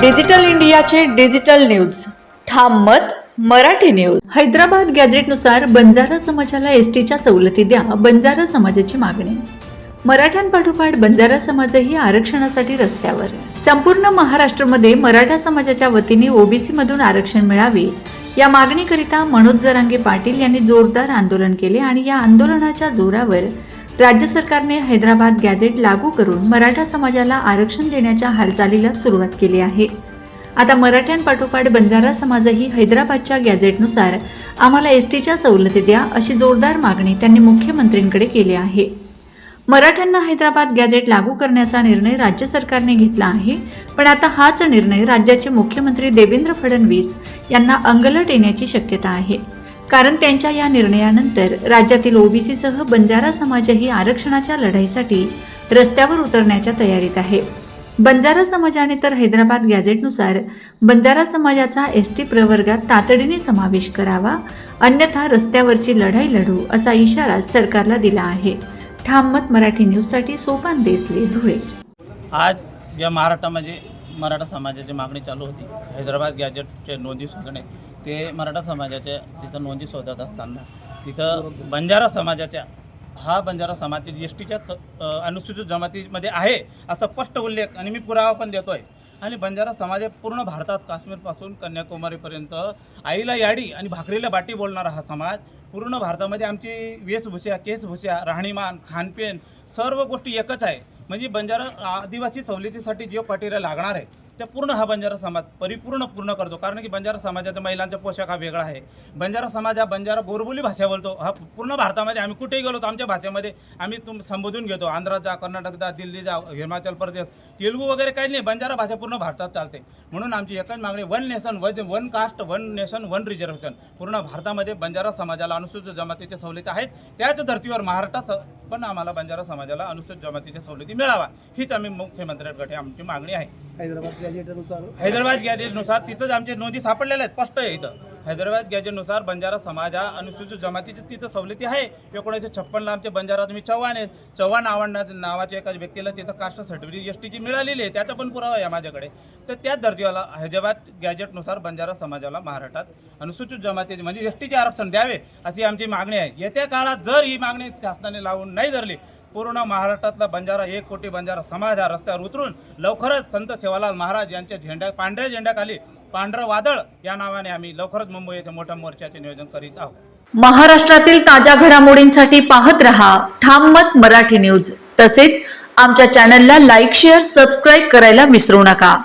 Digital इंडियाचे digital news. ठाम मत मराठी न्यूज. हैदराबाद गॅझेटनुसार बंजारा समाजाला एसटीच्या सवलती द्या बंजारा समाजाची मागणी. मराठ्यांपाठोपाठ बंजारा समाजही आरक्षणासाठी रस्त्यावर. संपूर्ण महाराष्ट्रामध्ये मराठा समाजाच्या वतीने ओबीसी मधून आरक्षण मिळावे या मागणीकरिता मनोज जरांगे पाटील यांनी जोरदार आंदोलन केले आणि या आंदोलनाच्या जोरावर राज्य सरकारने हैदराबाद गॅझेट लागू करून मराठा समाजाला आरक्षण देण्याच्या हालचालीला सुरुवात केली आहे. आता मराठ्यांपाठोपाठ बंजारा समाजही हैदराबादच्या गॅझेटनुसार आम्हाला एस टीच्या सवलती द्या अशी जोरदार मागणी त्यांनी मुख्यमंत्र्यांकडे केली आहे. मराठ्यांना हैदराबाद गॅझेट लागू करण्याचा निर्णय राज्य सरकारने घेतला आहे पण आता हाच निर्णय राज्याचे मुख्यमंत्री देवेंद्र फडणवीस यांना अंगलट येण्याची शक्यता आहे. कारण त्यांच्या या निर्णयानंतर राज्यातील ओबीसीसह बंजारा समाजही आरक्षणाच्या लढाईसाठी रस्त्यावर उतरण्याच्या तयारीत आहे. बंजारा समाजाने तर हैदराबाद गॅझेटनुसार बंजारा समाजाचा एस टी प्रवर्गात तातडीने समावेश करावा अन्यथा रस्त्यावरची लढाई लढू असा इशारा सरकारला दिला आहे. ठाम मत मराठी न्यूजसाठी सोपान देसले धुळे. आज या महाराष्ट्रामध्ये मराठा समाजाची मागणी चालू होती. हैदराबाद गॅजेटचे नोंदी सांगणे ते मराठा समाजाच्या तिथं नोंदी शोधत असताना तिथं बंजारा समाजाच्या हा बंजारा समाज एस टीच्या स अनुसूचित जमातीमध्ये आहे असा स्पष्ट उल्लेख आणि मी पुरावा पण देतो आहे आणि बंजारा समाज हे पूर्ण भारतात काश्मीरपासून कन्याकुमारीपर्यंत आईला याडी आणि भाकरीला बाटी बोलणारा हा समाज पूर्ण भारतामध्ये आमची वेशभूषा केसभूषा राहणीमान खानपेन सर्व गोष्टी एकच आहे. म्हणजे बंजारा आदिवासी सवलतीसाठी जे पटीला लागणार आहे त्या पूर्ण हा बंजारा समाज परिपूर्ण पूर्ण करतो. कारण की बंजारा समाजाच्या महिलांचा पोशाख हा वेगळा आहे. बंजारा समाज हा बंजारा गोरबोली भाषा बोलतो. हा पूर्ण भारतामध्ये आम्ही कुठेही गेलो तर आमच्या भाषेमध्ये आम्ही तुम संबोधून घेतो. आंध्रा जा कर्नाटक जा दिल्ली जा हिमाचल प्रदेश तेलुगू वगैरे काही नाही. बंजारा भाषा पूर्ण भारतात चालते. म्हणून आमची एकच मागणी one nation one one caste one nation one reservation पूर्ण भारतामध्ये बंजारा समाजाला अनुसूचित जमातीच्या सवलती आहेत. त्याच धर्तीवर महाराष्ट्रात स- पण आम्हाला बंजारा समाजाला अनुसूचित जमातीच्या सवलती मिळावा. हीच आम्ही मुख्यमंत्र्यांकडे आमची मागणी आहे. हैदराबाद गॅजेटनुसार हैदराबाद गॅजेटनुसार तिथंच आमचे नोंदी सापडलेल्या आहेत. स्पष्ट आहे इथं. हैदराबाद गॅजेटनुसार बंजारा समाज हा अनुसूचित जमातीची तिथं सवलती आहे. एकोणीसशे छप्पनला आमचे बंजारा तुम्ही चव्हाण आहेत. चव्हाण आव्हाड नावाच्या एका व्यक्तीला तिथं कास्ट सर्टिफिकेट एस टीची मिळालेली आहे. त्याचा पण पुरावा आहे माझ्याकडे. तर त्याच दर्जाला हैदराबाद गॅजेटनुसार बंजारा समाजाला महाराष्ट्रात अनुसूचित जमातीचे म्हणजे एस टीचे आरक्षण द्यावे अशी आमची मागणी आहे. येत्या काळात जर ही मागणी शासनाने लावून नाही धरली पूर्ण महाराष्ट्रातला बंजारा एक कोटी बंजारा समाज हा रस्त्यावर उतरून लवकरच संत सेवालाल महाराज यांच्या झेंड्या पांढऱ्या झेंड्याखाली पांढरं वादळ या नावाने आम्ही लवकरच मुंबई येथे मोठ्या मोर्चाचे नियोजन करीत आहोत. महाराष्ट्रातील ताज्या घडामोडींसाठी पाहत रहा ठाम मत मराठी न्यूज. तसेच आमच्या चॅनलला लाईक शेअर सबस्क्राईब करायला विसरू नका.